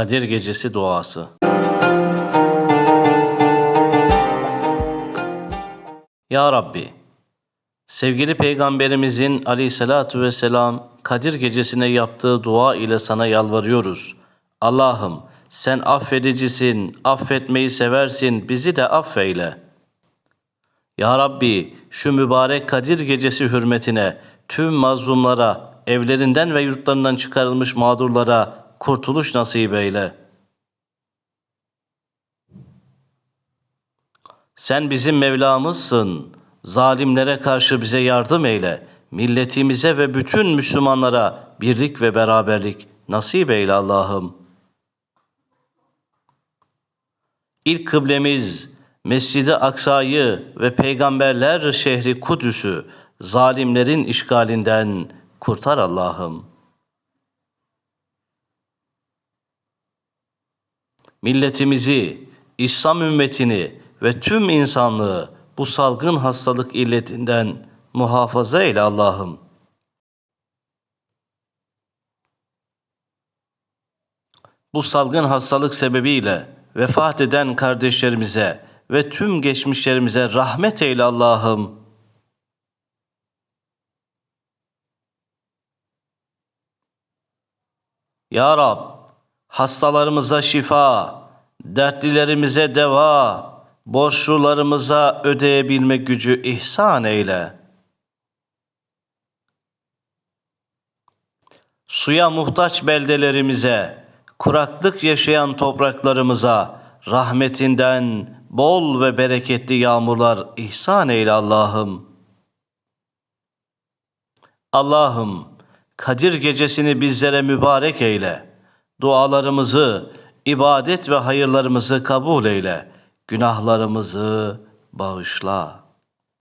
Kadir Gecesi duası. Ya Rabbi, sevgili Peygamberimizin aleyhissalatu vesselam Kadir Gecesi'ne yaptığı dua ile sana yalvarıyoruz. Allah'ım sen affedicisin, affetmeyi seversin, bizi de affeyle. Ya Rabbi şu mübarek Kadir Gecesi hürmetine tüm mazlumlara, evlerinden ve yurtlarından çıkarılmış mağdurlara kurtuluş nasip eyle. Sen bizim Mevlamızsın. Zalimlere karşı bize yardım eyle. Milletimize ve bütün Müslümanlara birlik ve beraberlik nasip eyle Allah'ım. İlk kıblemiz Mescid-i Aksa'yı ve peygamberler şehri Kudüs'ü zalimlerin işgalinden kurtar Allah'ım. Milletimizi, İslam ümmetini ve tüm insanlığı bu salgın hastalık illetinden muhafaza eyle Allah'ım. Bu salgın hastalık sebebiyle vefat eden kardeşlerimize ve tüm geçmişlerimize rahmet eyle Allah'ım. Ya Rab, hastalarımıza şifa, dertlilerimize deva, borçlularımıza ödeyebilme gücü ihsan eyle. Suya muhtaç beldelerimize, kuraklık yaşayan topraklarımıza rahmetinden bol ve bereketli yağmurlar ihsan eyle Allah'ım. Allah'ım Kadir gecesini bizlere mübarek eyle. Dualarımızı, ibadet ve hayırlarımızı kabul eyle. Günahlarımızı bağışla.